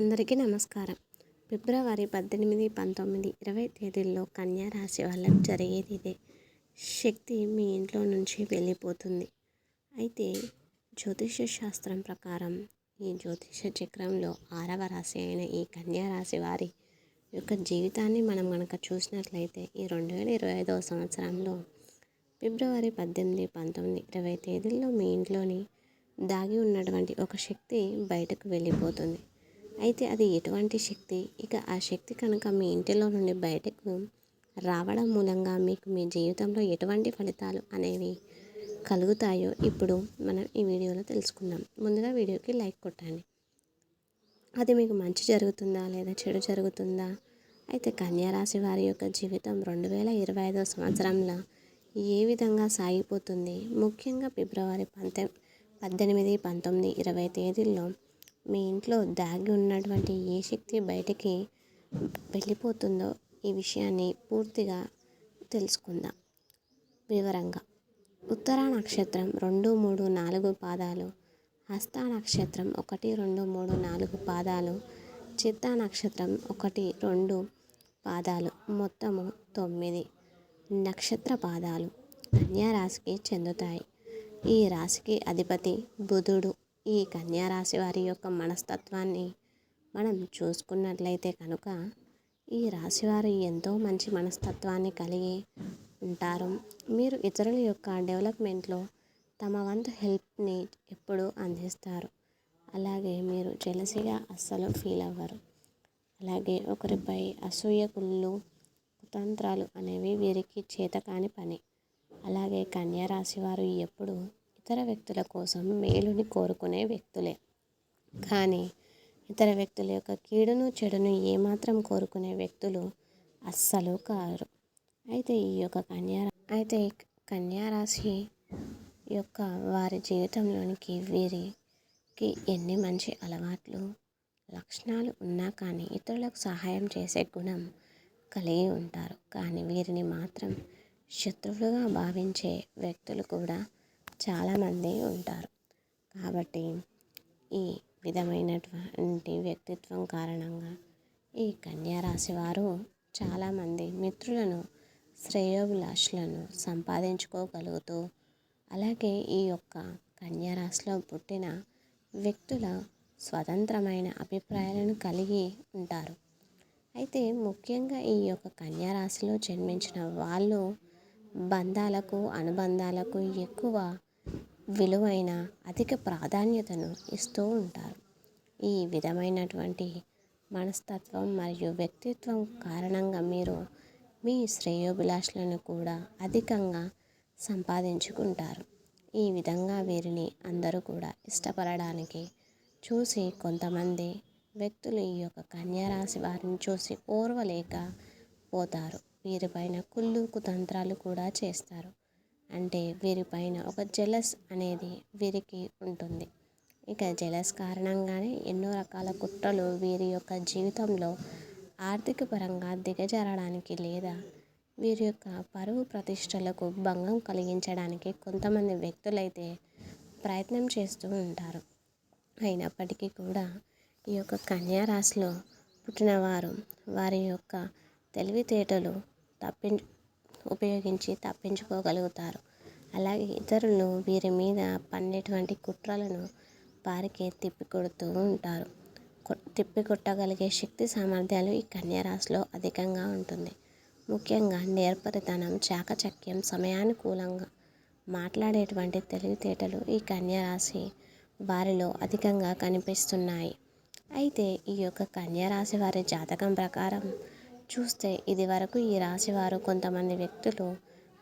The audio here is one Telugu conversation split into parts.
అందరికీ నమస్కారం. ఫిబ్రవరి పద్దెనిమిది పంతొమ్మిది ఇరవై తేదీల్లో కన్యా రాశి వాళ్ళకు జరిగేది ఇదే. శక్తి మీ ఇంట్లో నుంచి వెళ్ళిపోతుంది. అయితే జ్యోతిష శాస్త్రం ప్రకారం ఈ జ్యోతిష చక్రంలో ఆరవ రాశి అయిన ఈ కన్యా రాశి వారి యొక్క జీవితాన్ని మనం కనుక చూసినట్లయితే ఈ రెండు వేల ఇరవై ఐదవ సంవత్సరంలో ఫిబ్రవరి పద్దెనిమిది పంతొమ్మిది ఇరవై తేదీల్లో మీ ఇంట్లోని దాగి ఉన్నటువంటి ఒక శక్తి బయటకు వెళ్ళిపోతుంది. అయితే అది ఎటువంటి శక్తి? ఇక ఆ శక్తి కనుక మీ ఇంటిలో నుండి బయటకు రావడం మూలంగా మీకు మీ జీవితంలో ఎటువంటి ఫలితాలు అనేవి కలుగుతాయో ఇప్పుడు మనం ఈ వీడియోలో తెలుసుకుందాం. ముందుగా వీడియోకి లైక్ కొట్టండి. అది మీకు మంచి జరుగుతుందా లేదా చెడు జరుగుతుందా? అయితే కన్యారాశి వారి యొక్క జీవితం రెండు వేల ఇరవై ఐదో సంవత్సరంలో ఏ విధంగా సాగిపోతుంది? ముఖ్యంగా ఫిబ్రవరి పంతొమ్మిది పద్దెనిమిది పంతొమ్మిది ఇరవై తేదీల్లో మీ ఇంట్లో దాగి ఉన్నటువంటి ఏ శక్తి బయటికి వెళ్ళిపోతుందో ఈ విషయాన్ని పూర్తిగా తెలుసుకుందాం. వివరంగా. ఉత్తర నక్షత్రం రెండు మూడు నాలుగు పాదాలు హస్త నక్షత్రం ఒకటి రెండు మూడు నాలుగు పాదాలు చిత్త నక్షత్రం ఒకటి రెండు పాదాలు మొత్తము తొమ్మిది నక్షత్ర పాదాలు కన్యా రాశికి చెందుతాయి. ఈ రాశికి అధిపతి బుధుడు. ఈ కన్యారాశి వారి యొక్క మనస్తత్వాన్ని మనం చూసుకున్నట్లయితే కనుక ఈ రాశివారు ఎంతో మంచి మనస్తత్వాన్ని కలిగి ఉంటారు. మీరు ఇతరుల యొక్క డెవలప్మెంట్లో తమ వంతు హెల్ప్ని ఎప్పుడూ అందిస్తారు. అలాగే మీరు జలసిగా అస్సలు ఫీల్ అవ్వరు. అలాగే ఒకరిపై అసూయ కుళ్ళు కుతంత్రాలు అనేవి వీరికి చేతకాని పని. అలాగే కన్యారాశి వారు ఎప్పుడు ఇతర వ్యక్తుల కోసం మేలుని కోరుకునే వ్యక్తులే. కానీ ఇతర వ్యక్తుల యొక్క కీడును చెడును ఏమాత్రం కోరుకునే వ్యక్తులు అస్సలు కారు. అయితే ఈ యొక్క కన్యా అయితే కన్యారాశి యొక్క వారి జీవితంలోనికి వీరికి ఎన్ని మంచి అలవాట్లు లక్షణాలు ఉన్నా కానీ ఇతరులకు సహాయం చేసే గుణం కలిగి ఉంటారు. కానీ వీరిని మాత్రం శత్రువులుగా భావించే వ్యక్తులు కూడా చాలామంది ఉంటారు. కాబట్టి ఈ విధమైనటువంటి వ్యక్తిత్వం కారణంగా ఈ కన్యారాశి వారు చాలామంది మిత్రులను శ్రేయోభిలాషులను సంపాదించుకోగలుగుతూ అలాగే ఈ యొక్క కన్యారాశిలో పుట్టిన వ్యక్తుల స్వతంత్రమైన అభిప్రాయాలను కలిగి ఉంటారు. అయితే ముఖ్యంగా ఈ యొక్క కన్యారాశిలో జన్మించిన వాళ్ళు బంధాలకు అనుబంధాలకు ఎక్కువ విలువైన అధిక ప్రాధాన్యతను ఇస్తూ ఉంటారు. ఈ విధమైనటువంటి మనస్తత్వం మరియు వ్యక్తిత్వం కారణంగా మీరు మీ శ్రేయోభిలాషులను కూడా అధికంగా సంపాదించుకుంటారు. ఈ విధంగా వీరిని అందరూ కూడా ఇష్టపడడానికి చూసి కొంతమంది వ్యక్తులు ఈ యొక్క కన్యారాశి వారిని చూసి ఓర్వలేక పోతారు. వీరిపైన కుళ్ళు కుతంత్రాలు కూడా చేస్తారు. అంటే వీరిపైన ఒక జెలస్ అనేది వీరికి ఉంటుంది. ఇక జెలస్ కారణంగానే ఎన్నో రకాల కుట్రలు వీరి యొక్క జీవితంలో ఆర్థిక పరంగా దిగజారడానికి లేదా వీరి యొక్క పరువు ప్రతిష్టలకు భంగం కలిగించడానికి కొంతమంది వ్యక్తులైతే ప్రయత్నం చేస్తూ ఉంటారు. అయినప్పటికీ కూడా ఈ యొక్క కన్యారాశిలో పుట్టినవారు వారి యొక్క తెలివితేటలు తప్పించు ఉపయోగించి తప్పించుకోగలుగుతారు. అలాగే ఇతరులు వీరి మీద పన్నేటువంటి కుట్రలను వారికి తిప్పికొడుతూ ఉంటారు. తిప్పికొట్టగలిగే శక్తి సామర్థ్యాలు ఈ కన్యారాశిలో అధికంగా ఉంటుంది. ముఖ్యంగా నేర్పరితనం చాకచక్యం సమయానుకూలంగా మాట్లాడేటువంటి తెలివితేటలు ఈ కన్యారాశి వారిలో అధికంగా కనిపిస్తున్నాయి. అయితే ఈ యొక్క కన్యారాశి వారి జాతకం ప్రకారం చూస్తే ఇది వరకు ఈ రాశివారు కొంతమంది వ్యక్తులు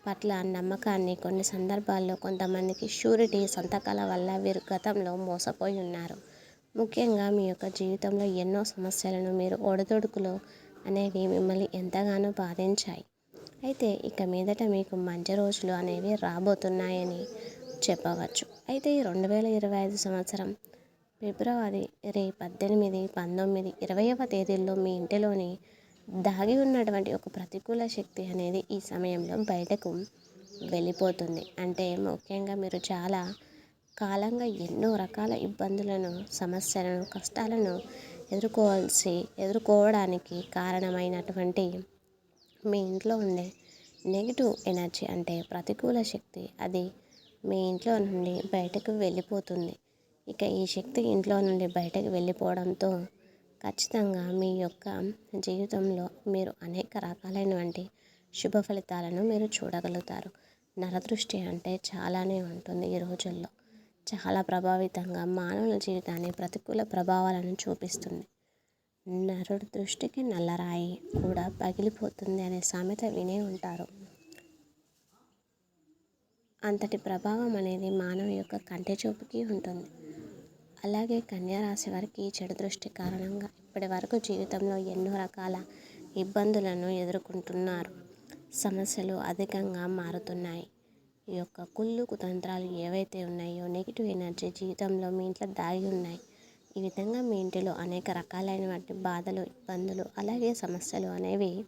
పట్ల నమ్మకాన్ని కొన్ని సందర్భాల్లో కొంతమందికి షూరిటీ సంతకాల వల్ల వీరు గతంలో మోసపోయి ఉన్నారు. ముఖ్యంగా మీ యొక్క జీవితంలో ఎన్నో సమస్యలను మీరు ఒడదొడుకులు అనేవి మిమ్మల్ని ఎంతగానో బాధించాయి. అయితే ఇక మీదట మీకు మంచి రోజులు అనేవి రాబోతున్నాయని చెప్పవచ్చు. అయితే ఈ రెండు వేల ఇరవై ఐదు సంవత్సరం ఫిబ్రవరి పద్దెనిమిది పంతొమ్మిది ఇరవైవ తేదీల్లో మీ ఇంటిలోని దాగి ఉన్నటువంటి ఒక ప్రతికూల శక్తి అనేది ఈ సమయంలో బయటకు వెళ్ళిపోతుంది. అంటే ముఖ్యంగా మీరు చాలా కాలంగా ఎన్నో రకాల ఇబ్బందులను సమస్యలను కష్టాలను ఎదుర్కోవాల్సి ఎదుర్కోవడానికి కారణమైనటువంటి మీ ఇంట్లో ఉండే నెగిటివ్ ఎనర్జీ అంటే ప్రతికూల శక్తి అది మీ ఇంట్లో నుండి బయటకు వెళ్ళిపోతుంది. ఇక ఈ శక్తి ఇంట్లో నుండి బయటకు వెళ్ళిపోవడంతో ఖచ్చితంగా మీ యొక్క జీవితంలో మీరు అనేక రకాలైనటువంటి శుభ ఫలితాలను మీరు చూడగలుగుతారు. నరదృష్టి అంటే చాలానే ఉంటుంది ఈ రోజుల్లో. చాలా ప్రభావితంగా మానవుల జీవితాన్ని ప్రతికూల ప్రభావాలను చూపిస్తుంది. నరుడి దృష్టికి నల్లరాయి కూడా పగిలిపోతుంది అనే సామెత వినే ఉంటారు. అంతటి ప్రభావం అనేది మానవ యొక్క కంటి చూపుకి ఉంటుంది. అలాగే కన్యారాశి వారికి చెడు దృష్టి కారణంగా ఇప్పటి వరకు జీవితంలో ఎన్నో రకాల ఇబ్బందులను ఎదుర్కొంటున్నారు. సమస్యలు అధికంగా మారుతున్నాయి. ఈ యొక్క కుళ్ళు కుతంత్రాలు ఏవైతే ఉన్నాయో నెగిటివ్ ఎనర్జీ జీవితంలో మీ ఇంట్లో దాగి ఉన్నాయి. ఈ విధంగా మీ ఇంటిలో అనేక రకాలైనటువంటి బాధలు ఇబ్బందులు అలాగే సమస్యలు అనేవి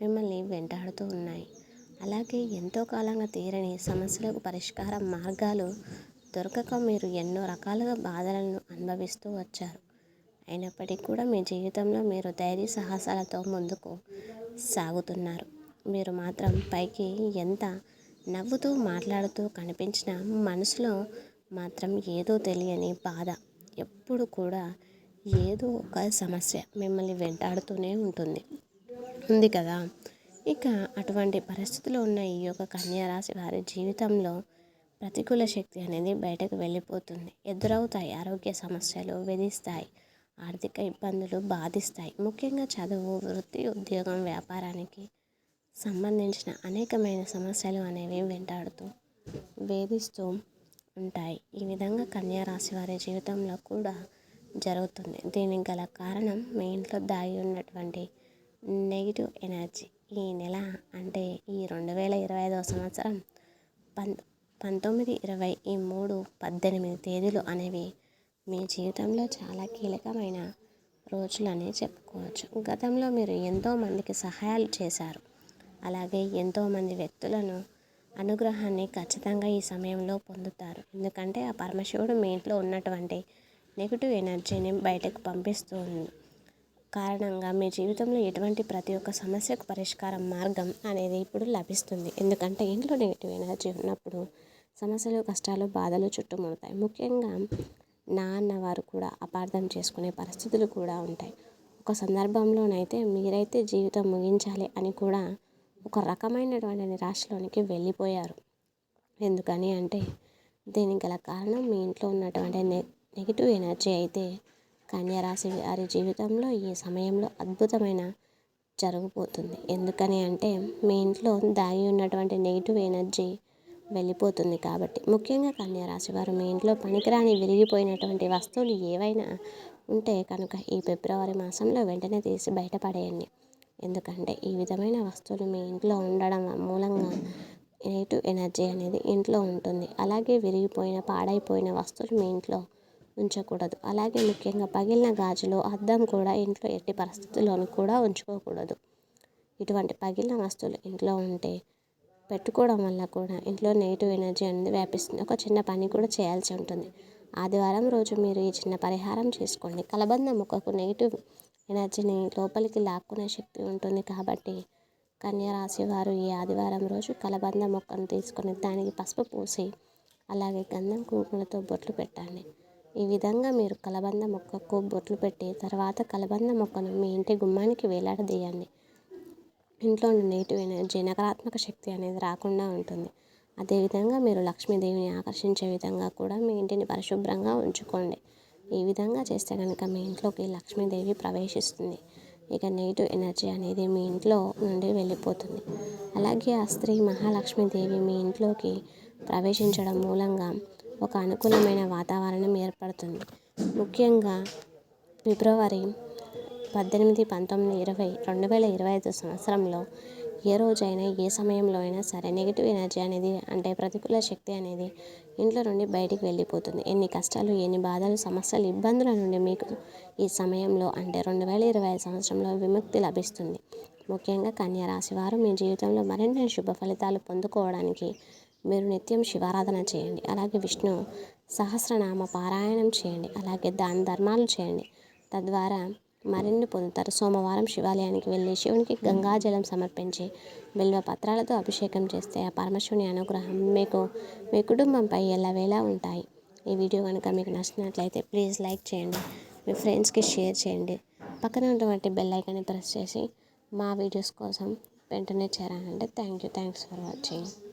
మిమ్మల్ని వెంటాడుతూ ఉన్నాయి. అలాగే ఎంతో కాలంగా తీరని సమస్యలకు పరిష్కార మార్గాలు దొరకక మీరు ఎన్నో రకాలుగా బాధలను అనుభవిస్తూ వచ్చారు. అయినప్పటికీ కూడా మీ జీవితంలో మీరు ధైర్య సాహసాలతో ముందుకు సాగుతున్నారు. మీరు మాత్రం పైకి ఎంత నవ్వుతూ మాట్లాడుతూ కనిపించిన మనసులో మాత్రం ఏదో తెలియని బాధ. ఎప్పుడు కూడా ఏదో ఒక సమస్య మిమ్మల్ని వెంటాడుతూనే ఉంటుంది. ఉంది కదా? ఇక అటువంటి పరిస్థితులు ఉన్న ఈ యొక్క కన్యారాశి వారి జీవితంలో ప్రతికూల శక్తి అనేది బయటకు వెళ్ళిపోతుంది. ఎదురవుతాయి. ఆరోగ్య సమస్యలు వేధిస్తాయి. ఆర్థిక ఇబ్బందులు బాధిస్తాయి. ముఖ్యంగా చదువు వృత్తి ఉద్యోగం వ్యాపారానికి సంబంధించిన అనేకమైన సమస్యలు అనేవి వెంటాడుతూ వేధిస్తూ ఉంటాయి. ఈ విధంగా కన్యా రాశి వారి జీవితంలో కూడా జరుగుతుంది. దీనికి గల కారణం మీ ఇంట్లో దాగి ఉన్నటువంటి నెగిటివ్ ఎనర్జీ. ఈ నెల అంటే ఈ రెండు వేల ఇరవై ఐదవ సంవత్సరం పం పంతొమ్మిది ఇరవై ఈ మూడు పద్దెనిమిది తేదీలు అనేవి మీ జీవితంలో చాలా కీలకమైన రోజులని చెప్పుకోవచ్చు. గతంలో మీరు ఎంతో మందికి సహాయాలు చేశారు. అలాగే ఎంతోమంది వ్యక్తులను అనుగ్రహాన్ని ఖచ్చితంగా ఈ సమయంలో పొందుతారు. ఎందుకంటే ఆ పరమశివుడు మీ ఇంట్లో ఉన్నటువంటి నెగిటివ్ ఎనర్జీని బయటకు పంపిస్తూ ఉంది. కారణంగా మీ జీవితంలో ఎటువంటి ప్రతి ఒక్క సమస్యకు పరిష్కారం మార్గం అనేది ఇప్పుడు లభిస్తుంది. ఎందుకంటే ఇంట్లో నెగిటివ్ ఎనర్జీ ఉన్నప్పుడు సమస్యలు కష్టాలు బాధలు చుట్టుముడతాయి. ముఖ్యంగా నాన్న వారు కూడా అపార్థం చేసుకునే పరిస్థితులు కూడా ఉంటాయి. ఒక సందర్భంలోనైతే మీరైతే జీవితం ముగించాలి అని కూడా ఒక రకమైనటువంటి నిరాశలోనికి వెళ్ళిపోయారు. ఎందుకని అంటే దీనికి గల కారణం మీ ఇంట్లో ఉన్నటువంటి నె నెగిటివ్ ఎనర్జీ అయితే కన్యరాశి వారి జీవితంలో ఈ సమయంలో అద్భుతమైన జరగబోతుంది. ఎందుకని అంటే మీ ఇంట్లో దాగి ఉన్నటువంటి నెగిటివ్ ఎనర్జీ వెళ్ళిపోతుంది కాబట్టి. ముఖ్యంగా కన్యారాశి వారు మీ ఇంట్లో పనికిరాని విరిగిపోయినటువంటి వస్తువులు ఏవైనా ఉంటే కనుక ఈ ఫిబ్రవరి మాసంలో వెంటనే తీసి బయటపడేయండి. ఎందుకంటే ఈ విధమైన వస్తువులు మీ ఇంట్లో ఉండడం మూలంగా నెగిటివ్ ఎనర్జీ అనేది ఇంట్లో ఉంటుంది. అలాగే విరిగిపోయిన పాడైపోయిన వస్తువులు మీ ఇంట్లో ఉంచకూడదు. అలాగే ముఖ్యంగా పగిలిన గాజులు అద్దం కూడా ఇంట్లో ఎట్టి పరిస్థితుల్లోనూ కూడా ఉంచుకోకూడదు. ఇటువంటి పగిలిన వస్తువులు ఇంట్లో ఉంటే పెట్టుకోవడం వల్ల కూడా ఇంట్లో నెగిటివ్ ఎనర్జీ అనేది వ్యాపిస్తుంది. ఒక చిన్న పని కూడా చేయాల్సి ఉంటుంది. ఆదివారం రోజు మీరు ఈ చిన్న పరిహారం చేసుకోండి. కలబంద మొక్కకు నెగిటివ్ ఎనర్జీని లోపలికి లాక్కునే శక్తి ఉంటుంది కాబట్టి కన్యరాశి వారు ఈ ఆదివారం రోజు కలబంద మొక్కను తీసుకొని దానికి పసుపు పూసి అలాగే గంధం కుంకుమలతో బొట్లు పెట్టండి. ఈ విధంగా మీరు కలబంద మొక్కకు బొట్లు పెట్టి తర్వాత కలబంద మొక్కను మీ ఇంటి గుమ్మానికి వేలాడదీయండి. ఇంట్లో నెగిటివ్ ఎనర్జీ నకారాత్మక శక్తి అనేది రాకుండా ఉంటుంది. అదేవిధంగా మీరు లక్ష్మీదేవిని ఆకర్షించే విధంగా కూడా మీ ఇంటిని పరిశుభ్రంగా ఉంచుకోండి. ఈ విధంగా చేస్తే కనుక మీ ఇంట్లోకి లక్ష్మీదేవి ప్రవేశిస్తుంది. ఇక నెగిటివ్ ఎనర్జీ అనేది మీ ఇంట్లో నుండి వెళ్ళిపోతుంది. అలాగే ఆ స్త్రీ మహాలక్ష్మీదేవి మీ ఇంట్లోకి ప్రవేశించడం మూలంగా ఒక అనుకూలమైన వాతావరణం ఏర్పడుతుంది. ముఖ్యంగా ఫిబ్రవరి పద్దెనిమిది పంతొమ్మిది ఇరవై రెండు వేల ఇరవై ఐదు సంవత్సరంలో ఏ రోజైనా ఏ సమయంలో అయినా సరే నెగిటివ్ ఎనర్జీ అనేది అంటే ప్రతికూల శక్తి అనేది ఇంట్లో నుండి బయటికి వెళ్ళిపోతుంది. ఎన్ని కష్టాలు ఎన్ని బాధలు సమస్యలు ఇబ్బందుల నుండి మీకు ఈ సమయంలో అంటే రెండు వేల ఇరవై ఐదు సంవత్సరంలో విముక్తి లభిస్తుంది. ముఖ్యంగా కన్యా రాశి వారు మీ జీవితంలో మరిన్ని శుభ ఫలితాలు పొందుకోవడానికి మీరు నిత్యం శివారాధన చేయండి. అలాగే విష్ణు సహస్రనామ పారాయణం చేయండి. అలాగే దాన ధర్మాలు చేయండి. తద్వారా మరిన్ని పొందుతారు. సోమవారం శివాలయానికి వెళ్ళి శివునికి గంగాజలం సమర్పించి బిల్వ పత్రాలతో అభిషేకం చేస్తే ఆ పరమశివుని అనుగ్రహం మీకు మీ కుటుంబంపై ఎల్లవేళ ఉంటాయి. ఈ వీడియో కనుక మీకు నచ్చినట్లయితే ప్లీజ్ లైక్ చేయండి మీ ఫ్రెండ్స్కి షేర్ చేయండి. పక్కన ఉన్నటువంటి బెల్ ఐకాన్ని ప్రెస్ చేసి మా వీడియోస్ కోసం వెంటనే చేరాలంటే thank you thanks for watching.